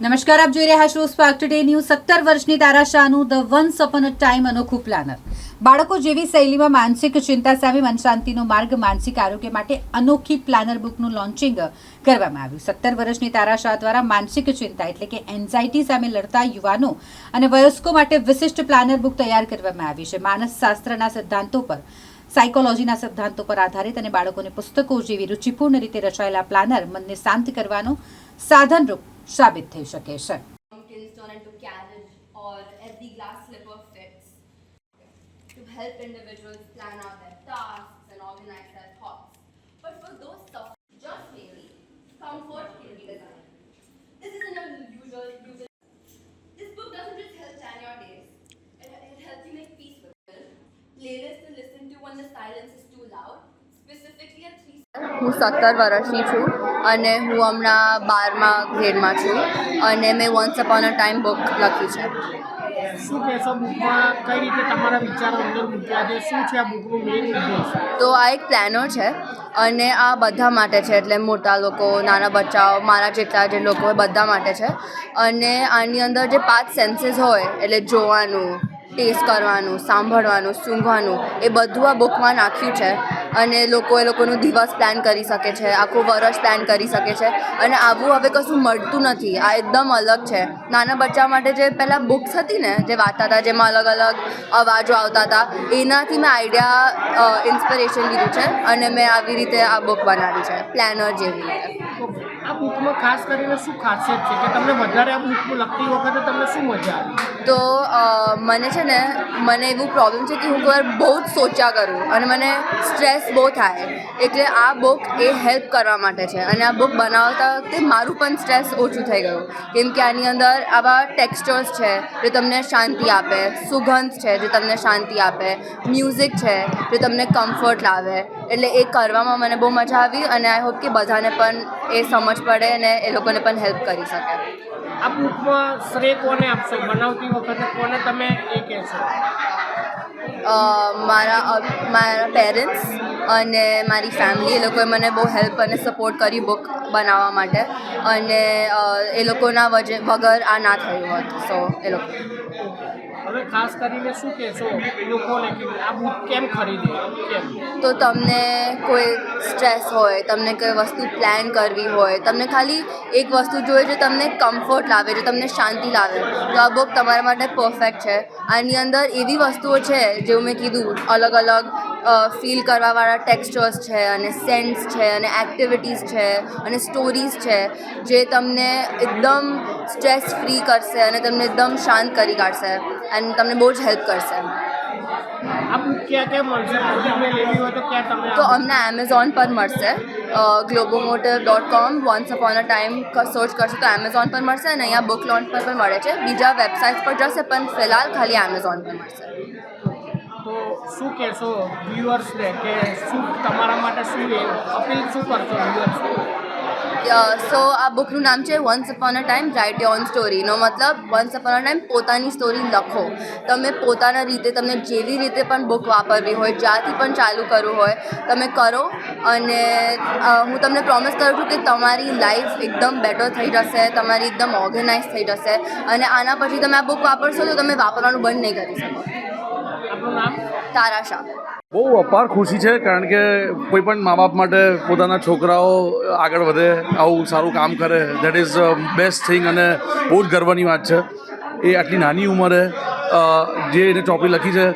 નમસ્કાર, આપ જોઈ રહ્યા છો સ્પાર્ક ટુડે ન્યૂઝ સત્તર વર્ષની Tara શાહનું the once upon a time અનોખું પ્લાનર બાળકો જેવી શૈલીમાં માનસિક ચિંતા સામે મનશાંતિનો માર્ગ માનસિક આરોગ્ય માટે અનોખી પ્લાનર બુકનું લોન્ચિંગ કરવામાં આવ્યું. સત્તર વર્ષની તારા શાહ દ્વારા માનસિક ચિંતા એટલે કે એન્ઝાયટી સામે લડતા યુવાનો અને વયસ્કો માટે વિશિષ્ટ પ્લાનર બુક તૈયાર કરવામાં આવી છે. માનસશાસ્ત્રના સિદ્ધાંતો પર સાયકોલોજીના સિદ્ધાંતો પર આધારિત અને બાળકોને પુસ્તકો જેવી રૂચિપૂર્ણ રીતે રચાયેલા પ્લાનર મનને શાંત કરવાનો સાધનરૂપ સાબિત થઈ શકે છે pumpkins turn into carriage or every glass slipper fits. To help individuals plan out their tasks and organize their thoughts. But for those suffering just daily, comfort can be designed. This isn't a usual, usual. હું સત્તર વર્ષની છું અને હું હમણાં બારમા ગ્રેડમાં છું અને મેં once upon a time book લખી છે. શું કહેશો બુકમાં કઈ રીતે તમારા વિચારો અંદર મૂક્યા છે? શું છે આ બુકનું મેઇન તો આ એક પ્લાનર છે અને આ બધા માટે છે એટલે મોટા લોકો નાના બચ્ચાઓ મારા જેટલા જે લોકો હોય બધા માટે છે. અને આની અંદર જે પાંચ સેન્સીસ હોય એટલે જોવાનું ટેસ્ટ કરવાનું સાંભળવાનું સૂંઘવાનું એ બધું આ બુકમાં નાખ્યું છે. અને લોકો એ લોકોનું દિવસ પ્લાન કરી શકે છે, આખું વરસ પ્લાન કરી શકે છે. અને આવું હવે કશું મળતું નથી. આ એકદમ અલગ છે. નાના બચ્ચા માટે જે પહેલાં બુક્સ હતી ને, જે વાંચતા હતા, જેમાં અલગ અલગ અવાજો આવતા હતા, એનાથી મેં આઈડિયા ઇન્સ્પિરેશન લીધું છે. અને મેં આવી રીતે આ બુક બનાવી છે. પ્લાનર જેવી રીતે. આ બુકમાં ખાસ કરીને શું ખાસિયત છે? કે તમને વધારે આ બુક લખતી વખતે તમને શું મજા આવી? તો મને છે ને, મને એવું પ્રોબ્લેમ છે કે હું કોઈ બહુ જ સોચ્યા કરું અને મને સ્ટ્રેસ બહુ થાય. એટલે આ બુક એ હેલ્પ કરવા માટે છે અને આ બુક બનાવતા વખતે મારું પણ સ્ટ્રેસ ઓછું થઈ ગયું. કેમ કે આની અંદર આવા ટેક્સચર્સ છે, જે તમને શાંતિ આપે, સુગંધ છે, જે તમને શાંતિ આપે મ્યુઝિક છે, જે તમને કમ્ફર્ટ લાવે. એટલે એ કરવામાં મને બહુ મજા આવી અને આઈ હોપ કે બધાને પણ એ સમજ પડે અને એ લોકોને પણ હેલ્પ કરી શકે. આ બુકમાં શ્રેય કોને આપશો? બનાવતી વખતે કોને તમે એ કહેશો? મારા મારા પેરેન્ટ્સ અને મારી ફેમિલી એ લોકોએ મને બહુ હેલ્પ અને સપોર્ટ કરી બુક બનાવવા માટે. અને એ લોકોના વજે વગર આ ના થયું હોત સો એ લોકો. હવે ખાસ કરીને શું કહેશો, લોકોને કે આ બુક કેમ ખરીદે? કેમ? તો તમને કોઈ સ્ટ્રેસ હોય, તમને કોઈ વસ્તુ પ્લાન કરવી હોય, તમને ખાલી એક વસ્તુ જોઈએ જે તમને કમ્ફર્ટ લાવે, જે તમને શાંતિ લાવે. તો આ બુક તમારા માટે પરફેક્ટ છે. આની અંદર એવી વસ્તુઓ છે જેવું મેં કીધું અલગ અલગ ફીલ કરવાવાળા ટેક્સચર્સ છે અને સેન્ટ્સ છે અને એક્ટિવિટીઝ છે અને સ્ટોરીઝ છે જે તમને એકદમ સ્ટ્રેસ ફ્રી કરશે અને તમને એકદમ શાંત કરી કાઢશે. અને તમને બહુ જ હેલ્પ કરશે. તો અમને એમેઝોન પર મળશે. Globomotor dot com once upon a time search કરશો તો એમેઝોન પર મળશે અને અહીંયા બુક લોન્ચ પર પણ મળે છે. બીજા વેબસાઇટ પર જશે પણ ફિલહાલ ખાલી એમેઝોન પર મળશે. તો શું કહેશો વ્યુઅર્સને કે શું તમારા માટે શું અપીલ શું કરશો વ્યુઅર્સને સો આ બુકનું નામ છે once upon a time write your own સ્ટોરીનો મતલબ વન્સ અપોન અ ટાઈમ પોતાની સ્ટોરી લખો. તમે પોતાના રીતે તમને જેવી રીતે પણ બુક વાપરવી હોય જ્યાંથી પણ ચાલુ કરવું હોય તમે કરો. અને હું તમને પ્રોમિસ કરું છું કે તમારી લાઈફ એકદમ બેટર થઈ જશે તમારી એકદમ ઓર્ગેનાઇઝ થઈ જશે. અને આના પછી તમે આ બુક વાપરશો તો તમે વાપરવાનું બંધ નહીં કરી શકો. તારા શાહ. બહુ અપાર ખુશી છે, કારણ કે કોઈ પણ મા બાપ માટે પોતાના છોકરાઓ આગળ વધે, આવું સારું કામ કરે દેટ ઇઝ બેસ્ટ થિંગ અને બહુ જ ગર્વની વાત છે. એ આટલી નાની ઉંમરે જે એને ચોપડી લખી છે,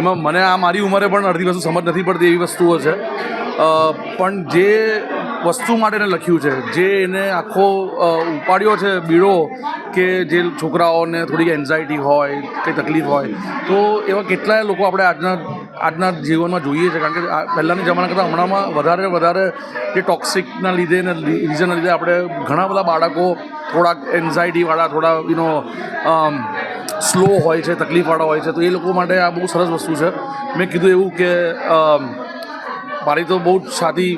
એમાં મને આ મારી ઉંમરે પણ અડધી વસ્તુ સમજ નથી પડતી એવી વસ્તુઓ છે. પણ જે વસ્તુ માટે એને લખ્યું છે. જે એને આખો ઉપાડ્યો છે બીડો કે જે છોકરાઓને થોડીક એન્ઝાયટી હોય, કંઈ તકલીફ હોય. તો એવા કેટલાય લોકો આપણે આજના આજના જીવનમાં જોઈએ છે. કારણ કે પહેલાંની જમાના કરતાં હમણાંમાં વધારે વધારે જે ટોક્સિકના લીધે ને રીઝનના લીધે આપણે ઘણા બધા બાળકો થોડાક એન્ઝાયટીવાળા થોડા યુનો સ્લો હોય છે તકલીફવાળા હોય છે. તો એ લોકો માટે આ બહુ સરસ વસ્તુ છે. મેં કીધું એવું કે મારી તો બહુ જ છાતી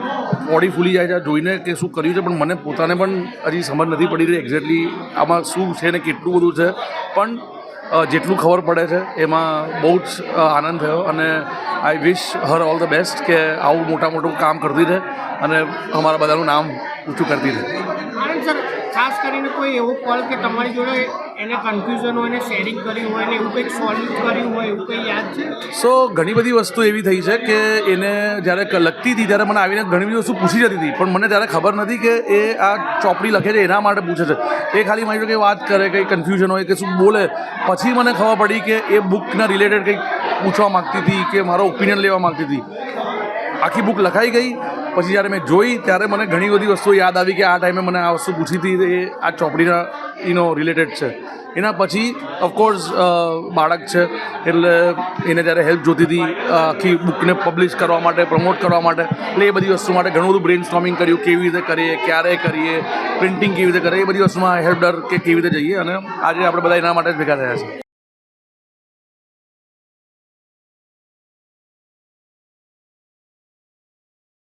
બોડી ફૂલી જાય છે. જોઈને કે શું કર્યું છે, પણ મને પોતાને પણ હજી સમજ નથી પડી રહી એક્ઝેક્ટલી આમાં શું છે ને કેટલું બધું છે. પણ જેટલું ખબર પડે છે, એમાં બહુ જ આનંદ થયો અને I wish her all the best કે આવું મોટા મોટું કામ કરતી રહે અને અમારા બધાનું નામ ઊંચું કરતી રહે. આનંદ સર, ખાસ કરીને કોઈ એવો પલ કે તમારી જોડે એને કન્ફ્યુઝન હોય એને શેરિંગ કર્યું હોય ને એવું કંઈક સોલ્વ કર્યું હોય એવું કંઈ યાદ છે? સો ઘણી બધી વસ્તુ એવી થઈ છે કે એને જ્યારે લગતી હતી ત્યારે મને આવીને ઘણી બધી વસ્તુ પૂછી જતી હતી. પણ મને ત્યારે ખબર નથી કે એ આ ચોપડી લખે છે, એના માટે પૂછે છે. એ ખાલી મારી કંઈ વાત કરે, કંઈ કન્ફ્યુઝન હોય, કે શું બોલે. પછી મને ખબર પડી કે એ બુકના રિલેટેડ કંઈક પૂછવા માગતી હતી કે મારો ઓપિનિયન લેવા માગતી હતી. આખી બુક લખાઈ ગઈ પછી જ્યારે મેં જોઈ, ત્યારે મને ઘણી બધી વસ્તુઓ યાદ આવી કે આ ટાઈમે મને આ વસ્તુ પૂછી હતી, એ આ ચોપડીના એનો રિલેટેડ છે. એના પછી ઓફકોર્સ બાળક છે, એટલે એને જ્યારે હેલ્પ જોતી હતી, આખી બુકને પબ્લિશ કરવા માટે પ્રમોટ કરવા માટે, એટલે એ બધી વસ્તુ માટે ઘણું બધું બ્રેન સ્ટોમિંગ કર્યું, કેવી રીતે કરીએ, ક્યારે કરીએ પ્રિન્ટિંગ કેવી રીતે કરીએ, એ બધી વસ્તુમાં હેલ્પ ડર કે કેવી રીતે જઈએ, અને આજે આપણે બધા એના માટે જ ભેગા થયા છે